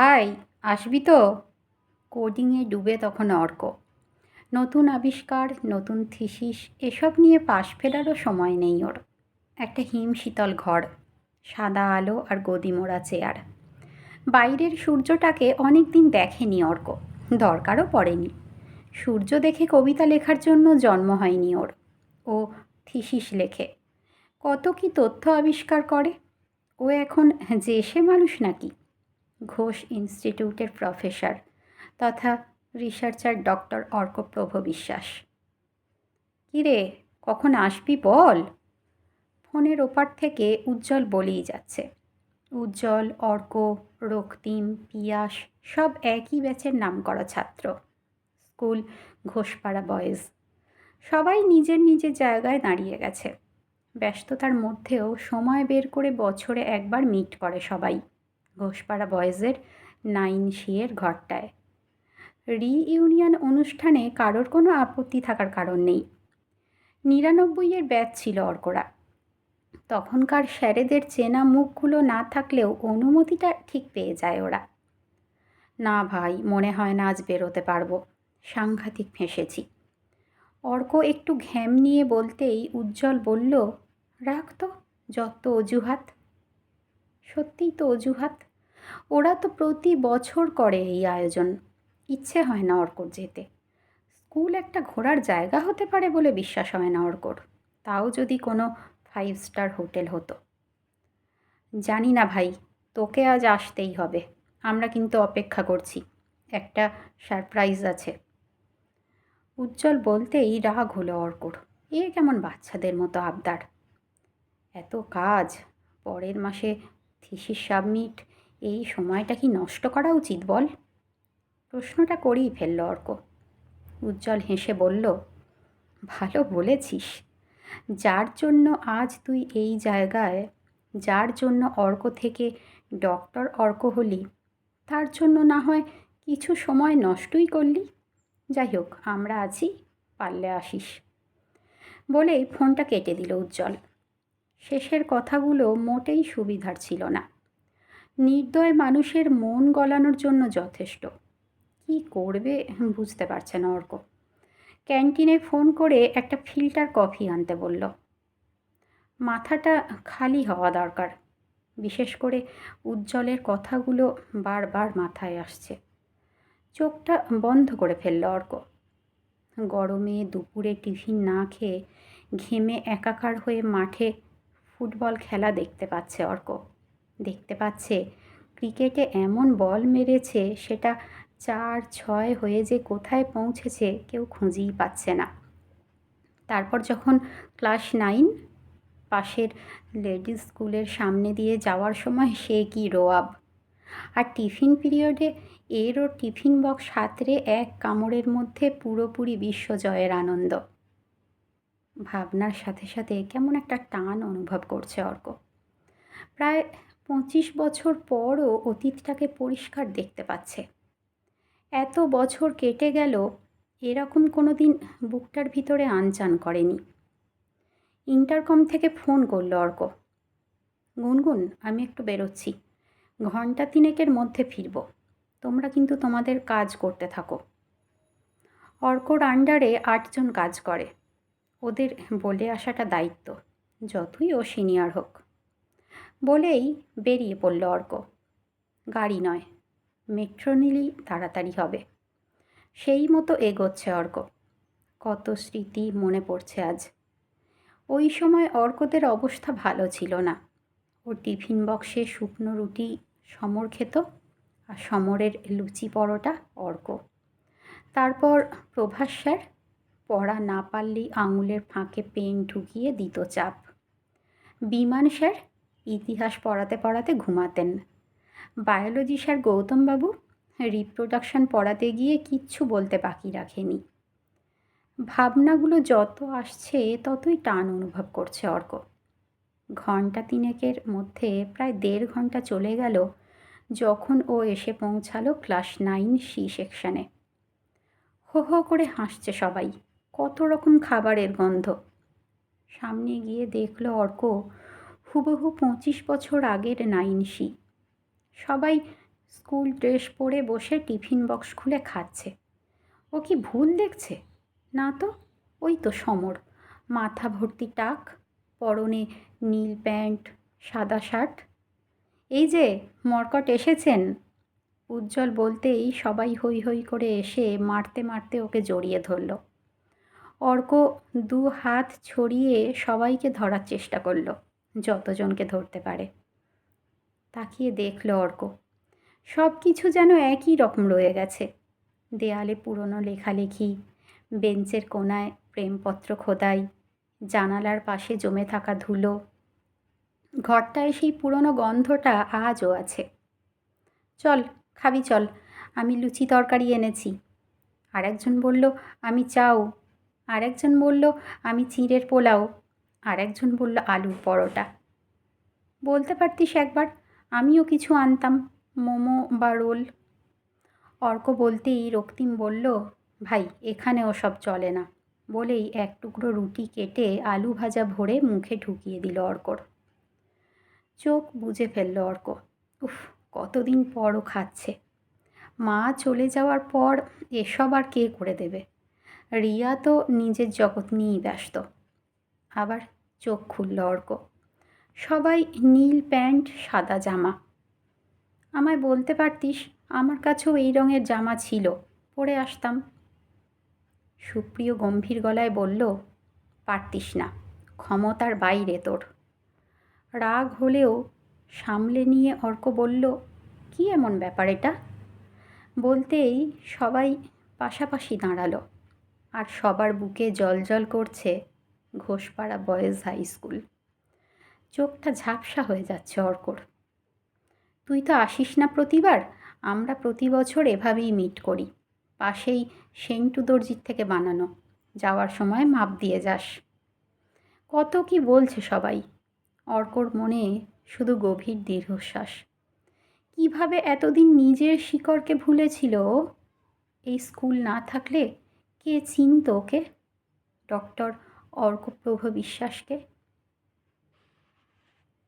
High আসবি তো। কোডিংয়ে ডুবে তখন অর্ক। নতুন আবিষ্কার, নতুন থিসিস, এসব নিয়ে পাশ ফেরারও সময় নেই ওর। একটা হিম শীতল ঘর, সাদা আলো আর গদিমোড়া চেয়ার। বাইরের সূর্যটাকে অনেক দিন দেখেনি অর্ক, দরকারও পড়েনি। সূর্য দেখে কবিতা লেখার জন্য জন্ম হয়নি ওর। ও থিসিস লেখে। কত কি তথ্য আবিষ্কার করে? ও এখন যে সে মানুষ নাকি? ঘোষ ইনস্টিটিউটের প্রফেসর তথা রিসার্চার ডক্টর অর্কপ্রভ বিশ্বাস। কিরে কখন আসবি বল? ফোনের ওপার থেকে উজ্জ্বল বলেই যাচ্ছে। উজ্জ্বল, অর্ক, রক্তিম, পিয়াস সব একই ব্যাচের নাম করা ছাত্র। School, Ghoshpara boys. সবাই নিজের নিজের জায়গায় দাঁড়িয়ে গেছে। ব্যস্ততার মধ্যেও সময় বের করে বছরে একবার মিট করে সবাই। ঘোষপাড়া বয়েজের নাইন শিয়ের ঘরটায়। রিইউনিয়ন অনুষ্ঠানে কারোর কোনো আপত্তি থাকার কারণ নেই। নিরানব্বইয়ের ব্যাচ ছিল অর্করা। তখনকার স্যারেদের চেনা মুখগুলো না থাকলেও অনুমতিটা ঠিক পেয়ে যায় ওরা। না ভাই, মনে হয় না আজ বেরোতে পারব। সাংঘাতিক ফেঁসেছি। অর্ক একটু ঘ্যাম নিয়ে বলতেই উজ্জ্বল বলল, রাখ তো, যত অজুহাত। সত্যিই তো অজুহাত। ওরা তো প্রতি বছর করে এই আয়োজন। ইচ্ছে হয় না অর্কর যেতে। স্কুল একটা ঘোরার জায়গা হতে পারে বলে বিশ্বাস হয় না অর্কর। তাও যদি কোনো ফাইভ স্টার হোটেল হতো। জানি না ভাই, তোকে আজ আসতেই হবে। আমরা কিন্তু অপেক্ষা করছি। একটা সারপ্রাইজ আছে। উজ্জ্বল বলতেই রাগ হলো অর্কর। এ কেমন বাচ্চাদের মতো আবদার। এত কাজ। পরের মাসে থিসিস সাবমিট। এই সময়টা কি নষ্ট করা উচিত বল? প্রশ্নটা করেই ফেলল অর্ক। উজ্জ্বল হেসে বলল, ভালো বলেছিস। যার জন্য আজ তুই এই জায়গায়, যার জন্য অর্ক থেকে ডক্টর অর্ক হলি, তার জন্য না হয় কিছু সময় নষ্টই করলি? যাই হোক, আমরা আছি, পারলে আসিস। বলেই ফোনটা কেটে দিল উজ্জ্বল। শেষের কথাগুলো মোটেই সুবিধার ছিল না। নির্দয় মানুষের মন গলানোর জন্য যথেষ্ট। কি করবে? বুঝতে পারছে না অর্ক। ক্যান্টিনে ফোন করে একটা ফিল্টার কফি আনতে বলল। মাথাটা খালি হওয়া দরকার। বিশেষ করে উজ্জ্বলের কথাগুলো বারবার মাথায় আসছে। চোখটা বন্ধ করে ফেলল অর্ক। গরমে দুপুরে টিফিন না খেয়ে ঘেমে একাকার হয়ে মাঠে ফুটবল খেলা দেখতে পাচ্ছে অর্ক। দেখতে পাচ্ছে। ক্রিকেটে এমন বল মেরেছে, সেটা চার ছয় হয়ে যে কোথায় পৌঁছেছে কেউ খুঁজেই পাচ্ছে না। তারপর যখন ক্লাস নাইন, পাশের লেডিস স্কুলের সামনে দিয়ে যাওয়ার সময় সে কি রোয়াব? আর টিফিন পিরিয়ডে এরও টিফিন বক্স হাতরে এক কামড়ের মধ্যে পুরোপুরি বিশ্বজয়ের আনন্দ। ভাবনার সাথে সাথে কেমন একটা টান অনুভব করছে অর্ক। প্রায় পঁচিশ বছর পরও অতীতটাকে পরিষ্কার দেখতে পাচ্ছে। এত বছর কেটে গেল, এরকম কোনো দিন বুকটার ভিতরে আনচান করেনি। ইন্টারকম থেকে ফোন করল অর্ক। গুনগুন, আমি একটু বেরোচ্ছি। ঘণ্টা তিনেকের মধ্যে ফিরব। তোমরা কিন্তু তোমাদের কাজ করতে থাকো। অর্কর আন্ডারে আটজন কাজ করে। ওদের বলে আসাটা দায়িত্ব। যতই ও সিনিয়র হোক। বলেই বেরিয়ে পড়ল অর্ক। গাড়ি নয়, মেট্রো নিলেই তাড়াতাড়ি হবে। সেই মতো এগোচ্ছে অর্ক। কত স্মৃতি মনে পড়ছে আজ। ওই সময় অর্কদের অবস্থা ভালো ছিল না। ও টিফিন বক্সে শুকনো রুটি, সমর খেত আর সমরের লুচি পরোটা অর্ক। তারপর প্রভাস স্যার পড়া না পারলেই আঙুলের ফাঁকে পেন ঢুকিয়ে দিত চাপ। বিমান স্যার ইতিহাস পড়াতে পড়াতে ঘুমাতেন। বায়োলজি স্যার গৌতমবাবু রিপ্রোডাকশন পড়াতে গিয়ে কিচ্ছু বলতে বাকি রাখেনি। ভাবনাগুলো যত আসছে, ততই টান অনুভব করছে অর্ক। ঘণ্টা তিনেকের মধ্যে প্রায় দেড় ঘণ্টা চলে গেল যখন ও এসে পৌঁছালো ক্লাস নাইন সি সেকশানে। হো হো করে হাসছে সবাই, কত রকম খাবারের গন্ধ। সামনে গিয়ে দেখল অর্ক হুবহু পঁচিশ বছর আগের নাইন সি সবাই স্কুল ড্রেস পরে বসে টিফিন বক্স খুলে খাচ্ছে। ও কি ভুল দেখছে? না তো, ওই তো সমর। মাথা ভর্তি টাক, পরনে নীল প্যান্ট, সাদা শার্ট। এই যে, মর্কট এসেছেন। উজ্জ্বল বলতেই সবাই হই হই করে এসে মারতে মারতে ওকে জড়িয়ে ধরল। অর্ক দু হাত ছড়িয়ে সবাইকে ধরার চেষ্টা করল। যতজনকে ধরতে পারে। তাকিয়ে দেখল অর্ক। সব কিছু যেন একই রকম রয়ে গেছে। দেয়ালে পুরনো লেখালেখি, বেঞ্চের কোনায় প্রেমপত্র খোদাই, জানালার পাশে জমে থাকা ধুলো। ঘরটায় সেই পুরনো গন্ধটা আজও আছে। চল, খাবি চল, আমি লুচি তরকারি এনেছি। আরেকজন বলল, আমি চাও। আরেকজন বলল, আমি চিঁড়ের পোলাও। আরেকজন বলল, আলুর পরোটা। বলতে পারতিস একবার, আমিও কিছু আনতাম, মোমো বা রোল। অর্ক বলতেই রক্তিম বলল, ভাই এখানে ওসব চলে না। বলেই এক টুকরো রুটি কেটে আলু ভাজা ভরে মুখে ঢুকিয়ে দিল অর্কর। চোখ বুঝে ফেলল অর্ক, উফ, কতদিন পরও খাচ্ছে। মা চলে যাওয়ার পর এসব আর কে করে দেবে? রিয়া তো নিজের জগৎ নিয়েই ব্যস্ত। আবার চোখ খুলল অর্ক সবাই নীল প্যান্ট, সাদা জামা। আমায় বলতে পারতিস, আমার কাছেও এই রঙের জামা ছিল, পরে আসতাম। সুপ্রিয় গম্ভীর গলায় বলল, পারতিস না, ক্ষমতার বাইরে তোর। রাগ হলেও সামলে নিয়ে অর্ক বলল, কি এমন ব্যাপার এটা? বলতেই সবাই পাশাপাশি দাঁড়াল, আর সবার বুকে জল জল করছে ঘোষপাড়া বয়েজ হাই স্কুল। চোখটা ঝাপসা হয়ে যাচ্ছে অর্কর। তুই তো আসিস না প্রতিবার, আমরা প্রতি বছর এভাবেই মিট করি। পাশেই সেন্টু দর্জির থেকে বানানো। যাওয়ার সময় মাপ দিয়ে যাস। কত কি বলছে সবাই। অর্কর মনে শুধু গভীর দীর্ঘশ্বাস। কীভাবে এতদিন নিজের শিকড়কে ভুলেছিল এই স্কুল না থাকলে কে চিনত ওকে? ডক্টর অর্কপ্রভ বিশ্বাসকে